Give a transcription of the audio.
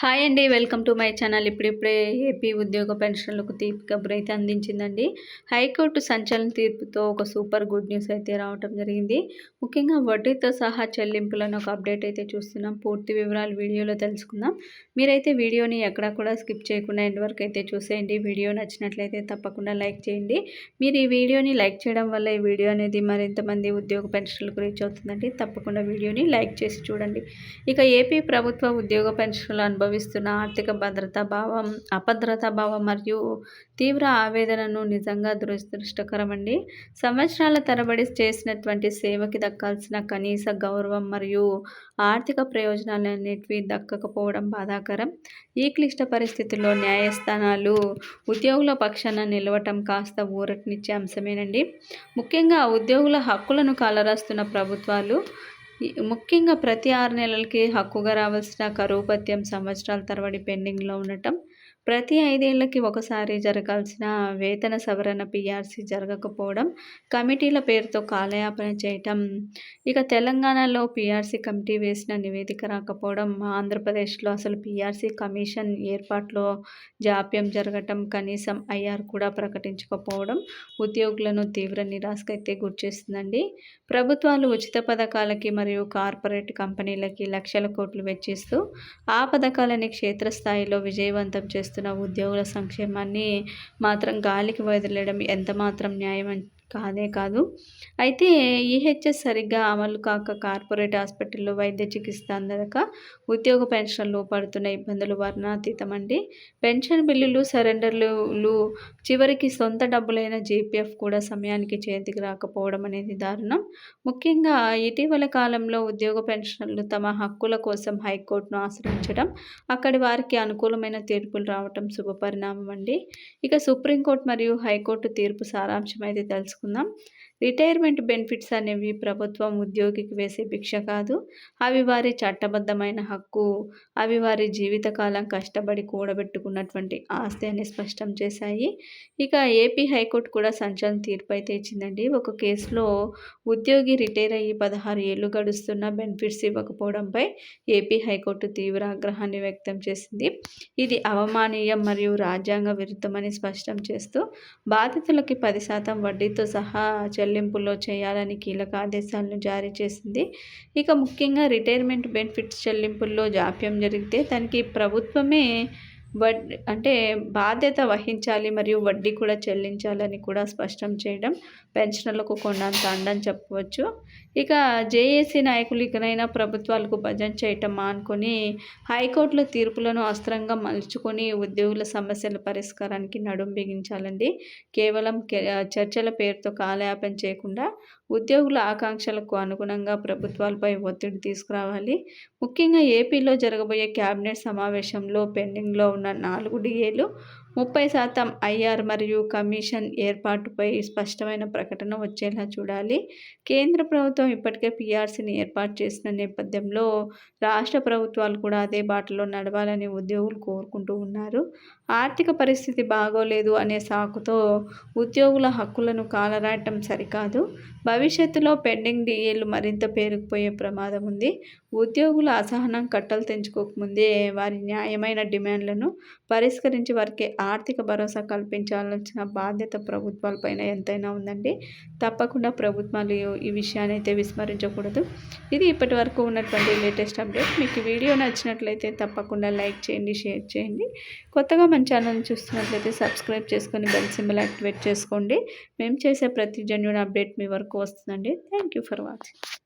Hi అండి welcome to my channel. ఇప్పుడిప్పుడే AP ఉద్యోగ పెన్షన్లకు తీర్పు కబురు అయితే అందించిందండి. హైకోర్టు సంచలన తీర్పుతో ఒక సూపర్ గుడ్ న్యూస్ అయితే రావటం జరిగింది. ముఖ్యంగా వడ్డీతో సహా చెల్లింపులను ఒక అప్డేట్ అయితే చూస్తున్నాం. పూర్తి వివరాలు వీడియోలో తెలుసుకుందాం. మీరైతే వీడియోని ఎక్కడా కూడా స్కిప్ చేయకుండా ఎండ్ వరకు అయితే చూసేయండి. వీడియో నచ్చినట్లయితే తప్పకుండా లైక్ చేయండి. మీరు ఈ వీడియోని లైక్ చేయడం వల్ల ఈ వీడియో అనేది మరింతమంది ఉద్యోగ పెన్షన్లకు రీచ్ అవుతుందండి. తప్పకుండా వీడియోని లైక్ చేసి చూడండి. ఇక ఏపీ ప్రభుత్వ ఉద్యోగ పెన్షన్లు అనుభవం అనుభవిస్తున్న ఆర్థిక భద్రతా భావం అభద్రతా భావం మరియు తీవ్ర ఆవేదనను నిజంగా దురదృష్టకరమండి. సంవత్సరాల తరబడి చేసినటువంటి సేవకి దక్కాల్సిన కనీస గౌరవం మరియు ఆర్థిక ప్రయోజనాలన్నిటివి దక్కకపోవడం బాధాకరం. ఈ క్లిష్ట పరిస్థితుల్లో న్యాయస్థానాలు ఉద్యోగుల పక్షాన నిలవటం కాస్త ఊరటనిచ్చే అంశమేనండి. ముఖ్యంగా ఉద్యోగుల హక్కులను కాలరాస్తున్న ప్రభుత్వాలు ముఖ్యంగా ప్రతి ఆరు నెలలకి హక్కుగా రావాల్సిన కరువు పత్యం సంవత్సరాల తరబడి పెండింగ్లో ఉండటం ప్రతి ఐదేళ్ళకి ఒకసారి జరగాల్సిన వేతన సవరణ పిఆర్సీ జరగకపోవడం కమిటీల పేరుతో కాలయాపన చేయటం ఇక తెలంగాణలో పీఆర్సీ కమిటీ వేసిన నివేదిక రాకపోవడం ఆంధ్రప్రదేశ్లో అసలు పీఆర్సీ కమిషన్ ఏర్పాట్లో జాప్యం జరగటం కనీసం ఐఆర్ కూడా ప్రకటించకపోవడం ఉద్యోగులను తీవ్ర నిరాశకైతే గుర్చేస్తుందండి. ప్రభుత్వాలు ఉచిత పథకాలకి మరియు కార్పొరేట్ కంపెనీలకి లక్షల కోట్లు వెచ్చిస్తూ ఆ పథకాలని క్షేత్రస్థాయిలో విజయవంతం చేస్తూ చేస్తున్న ఉద్యోగుల సంక్షేమాన్ని మాత్రం గాలికి వదిలేయడం ఎంత మాత్రం న్యాయం కాదే కాదు. అయితే ఈహెచ్ఎస్ సరిగ్గా అమలు కాక కార్పొరేట్ హాస్పిటల్లో వైద్య చికిత్స అందక ఉద్యోగ పెన్షన్లు పడుతున్న ఇబ్బందులు వర్ణాతీతం అండి పెన్షన్ బిల్లులు సరెండర్లు చివరికి సొంత డబ్బులైన జీపీఎఫ్ కూడా సమయానికి చేతికి రాకపోవడం అనేది దారుణం. ముఖ్యంగా ఇటీవల కాలంలో ఉద్యోగ పెన్షన్లు తమ హక్కుల కోసం హైకోర్టును ఆశ్రయించడం అక్కడి వారికి అనుకూలమైన తీర్పులు రావటం శుభపరిణామం అండి ఇక సుప్రీంకోర్టు మరియు హైకోర్టు తీర్పు సారాంశం అయితే తెలుసు తెలుసుకుందాం రిటైర్మెంట్ బెనిఫిట్స్ అనేవి ప్రభుత్వం ఉద్యోగికి వేసే భిక్ష కాదు. అవి వారి చట్టబద్ధమైన హక్కు అవి వారి జీవితకాలం కష్టపడి కూడబెట్టుకున్నటువంటి ఆస్తి అని స్పష్టం చేశాయి. ఇక ఏపీ హైకోర్టు కూడా సంచలన తీర్పు అయితే ఇచ్చిందండి ఒక కేసులో ఉద్యోగి రిటైర్ అయ్యి పదహారు ఏళ్ళు గడుస్తున్న బెనిఫిట్స్ ఇవ్వకపోవడంపై ఏపీ హైకోర్టు తీవ్ర ఆగ్రహాన్ని వ్యక్తం చేసింది. ఇది అవమానీయం మరియు రాజ్యాంగ విరుద్ధమని స్పష్టం చేస్తూ బాధితులకి పది శాతం వడ్డీతో సహా చెల్లింపుల్లో చేయాలని కీలక ఆదేశాలను జారీ చేసింది. ఇక ముఖ్యంగా రిటైర్మెంట్ బెనిఫిట్స్ చెల్లింపుల్లో జాప్యం జరిగితే దానికి ప్రభుత్వమే వడ్ అంటే బాధ్యత వహించాలి మరియు వడ్డీ కూడా చెల్లించాలని కూడా స్పష్టం చేయడం పెన్షనర్లకు కొండంత అండని చెప్పవచ్చు. ఇక జేఏసీ నాయకులు ఇకనైనా ప్రభుత్వాలకు భజన చేయటం మానుకొని హైకోర్టుల తీర్పులను అస్త్రంగా మలుచుకొని ఉద్యోగుల సమస్యల పరిష్కారానికి నడుం బిగించాలండి. కేవలం చర్చల పేరుతో కాలయాపన చేయకుండా ఉద్యోగుల ఆకాంక్షలకు అనుగుణంగా ప్రభుత్వాలపై ఒత్తిడి తీసుకురావాలి. ముఖ్యంగా ఏపీలో జరగబోయే క్యాబినెట్ సమావేశంలో పెండింగ్లో ఉన్న నాలుగు డిఏలు ముప్పై శాతం ఐఆర్ మరియు కమిషన్ ఏర్పాటుపై స్పష్టమైన ప్రకటన వచ్చేలా చూడాలి. కేంద్ర ప్రభుత్వం ఇప్పటికే పీఆర్సీని ఏర్పాటు చేసిన నేపథ్యంలో రాష్ట్ర ప్రభుత్వాలు కూడా అదే బాటలో నడవాలని ఉద్యోగులు కోరుకుంటూ ఉన్నారు. ఆర్థిక పరిస్థితి బాగోలేదు అనే సాకుతో ఉద్యోగుల హక్కులను కాలరాయటం సరికాదు. భవిష్యత్తులో పెండింగ్ డిఏలు మరింత పేరుకుపోయే ప్రమాదం ఉంది. ఉద్యోగుల అసహనం కట్టలు తెంచుకోకముందే వారి న్యాయమైన డిమాండ్లను పరిష్కరించి వారికి ఆర్థిక భరోసా కల్పించాల్సిన బాధ్యత ప్రభుత్వాలపైన ఎంతైనా ఉందండి. తప్పకుండా ప్రభుత్వాలు ఈ విషయాన్ని అయితే విస్మరించకూడదు. ఇది ఇప్పటి వరకు ఉన్నటువంటి లేటెస్ట్ అప్డేట్. మీకు వీడియో నచ్చినట్లయితే తప్పకుండా లైక్ చేయండి షేర్ చేయండి. కొత్తగా మన ఛానల్ని చూస్తున్నట్లయితే సబ్స్క్రైబ్ చేసుకొని బెల్ సింబల్ యాక్టివేట్ చేసుకోండి. మేము చేసే ప్రతి జన్యున్ అప్డేట్ మీ వరకు వస్తుందండి. Thank you for watching.